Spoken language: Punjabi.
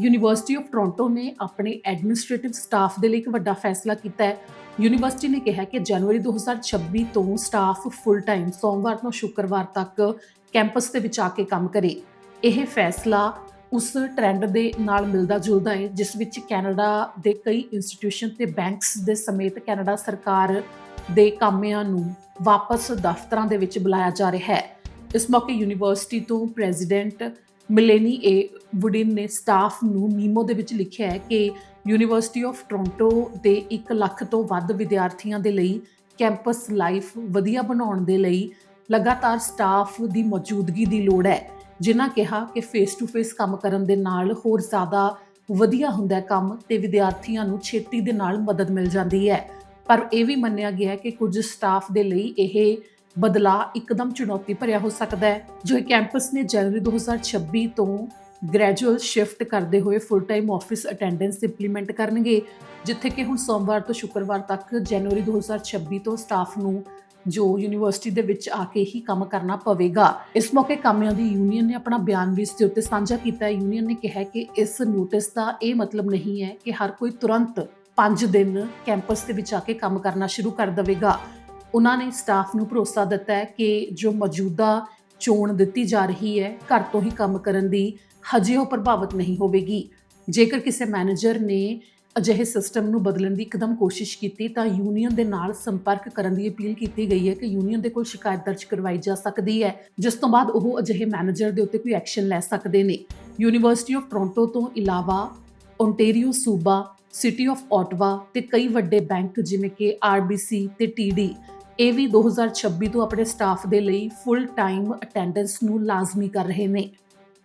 ਯੂਨੀਵਰਸਿਟੀ ਆਫ ਟੋਰਾਂਟੋ ਨੇ ਆਪਣੇ ਐਡਮਿਨਿਸਟ੍ਰੇਟਿਵ ਸਟਾਫ ਦੇ ਲਈ ਇੱਕ ਵੱਡਾ ਫੈਸਲਾ ਕੀਤਾ ਹੈ। ਯੂਨੀਵਰਸਿਟੀ ਨੇ ਕਿਹਾ ਕਿ ਜਨਵਰੀ 2026 ਤੋਂ ਸਟਾਫ ਫੁੱਲ ਟਾਈਮ ਸੋਮਵਾਰ ਤੋਂ ਸ਼ੁੱਕਰਵਾਰ ਤੱਕ ਕੈਂਪਸ ਦੇ ਵਿੱਚ ਆ ਕੇ ਕੰਮ ਕਰੇ। ਇਹ ਫੈਸਲਾ ਉਸ ਟ੍ਰੈਂਡ ਦੇ ਨਾਲ ਮਿਲਦਾ ਜੁਲਦਾ ਹੈ, ਜਿਸ ਵਿੱਚ ਕੈਨੇਡਾ ਦੇ ਕਈ ਇੰਸਟੀਟਿਊਸ਼ਨ ਤੇ ਬੈਂਕਸ ਦੇ ਸਮੇਤ ਕੈਨੇਡਾ ਸਰਕਾਰ ਦੇ ਕਾਮਿਆਂ ਨੂੰ ਵਾਪਸ ਦਫ਼ਤਰਾਂ ਦੇ ਵਿੱਚ ਬੁਲਾਇਆ ਜਾ ਰਿਹਾ ਹੈ। ਇਸ ਮੌਕੇ ਯੂਨੀਵਰਸਿਟੀ ਤੋਂ ਪ੍ਰੈਜ਼ੀਡੈਂਟ ਮਿਲੇਨੀ ਏ ਵੁਡਿਨ ਨੇ ਸਟਾਫ ਨੂੰ ਮੀਮੋ ਦੇ ਵਿੱਚ ਲਿਖਿਆ ਹੈ ਕਿ ਯੂਨੀਵਰਸਿਟੀ ਆਫ ਟੋਰਾਂਟੋ ਦੇ 1 ਲੱਖ ਤੋਂ ਵੱਧ ਵਿਦਿਆਰਥੀਆਂ ਦੇ ਲਈ ਕੈਂਪਸ ਲਾਈਫ ਵਧੀਆ ਬਣਾਉਣ ਦੇ ਲਈ ਲਗਾਤਾਰ ਸਟਾਫ ਦੀ ਮੌਜੂਦਗੀ ਦੀ ਲੋੜ ਹੈ। ਜਿਨ੍ਹਾਂ ਕਿਹਾ ਕਿ ਫੇਸ ਟੂ ਫੇਸ ਕੰਮ ਕਰਨ ਦੇ ਨਾਲ ਹੋਰ ਜ਼ਿਆਦਾ ਵਧੀਆ ਹੁੰਦਾ ਹੈ ਕੰਮ ਤੇ ਵਿਦਿਆਰਥੀਆਂ ਨੂੰ ਛੇਤੀ ਦੇ ਨਾਲ ਮਦਦ ਮਿਲ ਜਾਂਦੀ ਹੈ। ਪਰ ਇਹ ਵੀ ਮੰਨਿਆ ਗਿਆ ਹੈ ਕਿ ਕੁਝ ਸਟਾਫ ਦੇ ਲਈ ਇਹ ਬਦਲਾਅ ਇੱਕਦਮ ਚੁਣੌਤੀ ਭਰਿਆ ਹੋ ਸਕਦਾ ਹੈ, ਜੋ ਕੈਂਪਸ ਨੇ ਜਨਵਰੀ 2026 ਤੋਂ ਗ੍ਰੈਜੂਅਲ ਸ਼ਿਫਟ ਕਰਦੇ ਹੋਏ full time office attendance implement ਕਰਨਗੇ, ਜਿੱਥੇ ਕਿ ਹੁਣ ਸੋਮਵਾਰ ਤੋਂ ਸ਼ੁੱਕਰਵਾਰ ਤੱਕ ਜਨਵਰੀ 2026 ਤੋਂ ਸਟਾਫ ਨੂੰ ਜੋ ਯੂਨੀਵਰਸਿਟੀ ਦੇ ਵਿੱਚ ਆ ਕੇ ਹੀ ਕੰਮ ਕਰਨਾ ਪਵੇਗਾ। ਇਸ ਮੌਕੇ ਕਾਮਿਆਂ ਦੀ ਯੂਨੀਅਨ ਨੇ ਆਪਣਾ ਬਿਆਨ ਵੀ ਇਸ ਦੇ ਉੱਤੇ ਸਾਂਝਾ ਕੀਤਾ। ਹੈ ਯੂਨੀਅਨ ਨੇ ਕਿਹਾ ਕਿ ਇਸ ਨੋਟਿਸ ਦਾ ਇਹ ਮਤਲਬ ਨਹੀਂ ਹੈ ਕਿ ਹਰ ਕੋਈ ਤੁਰੰਤ 5 ਦਿਨ ਕੈਂਪਸ ਦੇ ਵਿੱਚ ਆ ਕੇ ਕੰਮ ਕਰਨਾ ਸ਼ੁਰੂ ਕਰ ਦੇਵੇਗਾ। ਉਹਨਾਂ ਨੇ ਸਟਾਫ ਨੂੰ ਭਰੋਸਾ ਦਿੱਤਾ ਹੈ ਕਿ ਜੋ ਮੌਜੂਦਾ ਚੋਣ ਦਿੱਤੀ ਜਾ ਰਹੀ ਹੈ, ਘਰ ਤੋਂ ਹੀ ਕੰਮ ਕਰਨ ਦੀ ਹਜੇ ਉਹ ਪ੍ਰਭਾਵਿਤ ਨਹੀਂ ਹੋਵੇਗੀ। ਜੇਕਰ ਕਿਸੇ ਮੈਨੇਜਰ ਨੇ ਅਜਿਹੇ ਸਿਸਟਮ ਨੂੰ ਬਦਲਣ ਦੀ ਇੱਕਦਮ ਕੋਸ਼ਿਸ਼ ਕੀਤੀ, ਤਾਂ ਯੂਨੀਅਨ ਦੇ ਨਾਲ ਸੰਪਰਕ ਕਰਨ ਦੀ ਅਪੀਲ ਕੀਤੀ ਗਈ ਹੈ ਕਿ ਯੂਨੀਅਨ ਦੇ ਕੋਲ ਸ਼ਿਕਾਇਤ ਦਰਜ ਕਰਵਾਈ ਜਾ ਸਕਦੀ ਹੈ, ਜਿਸ ਤੋਂ ਬਾਅਦ ਉਹ ਅਜਿਹੇ ਮੈਨੇਜਰ ਦੇ ਉੱਤੇ ਕੋਈ ਐਕਸ਼ਨ ਲੈ ਸਕਦੇ ਨੇ। ਯੂਨੀਵਰਸਿਟੀ ਆਫ ਟੋਰਾਂਟੋ ਤੋਂ ਇਲਾਵਾ ਓਨਟਾਰੀਓ ਸੂਬਾ ਸਿਟੀ ਆਫ ਆਟਵਾ ਤੇ ਕਈ ਵੱਡੇ ਬੈਂਕ ਜਿਵੇਂ ਕਿ ਆਰਬੀਸੀ ਤੇ ਟੀਡੀ ਇਹ ਵੀ 2026 ਤੋਂ ਆਪਣੇ ਸਟਾਫ ਦੇ ਲਈ ਫੁੱਲ ਟਾਈਮ ਅਟੈਂਡੈਂਸ ਨੂੰ ਲਾਜ਼ਮੀ ਕਰ ਰਹੇ ਨੇ।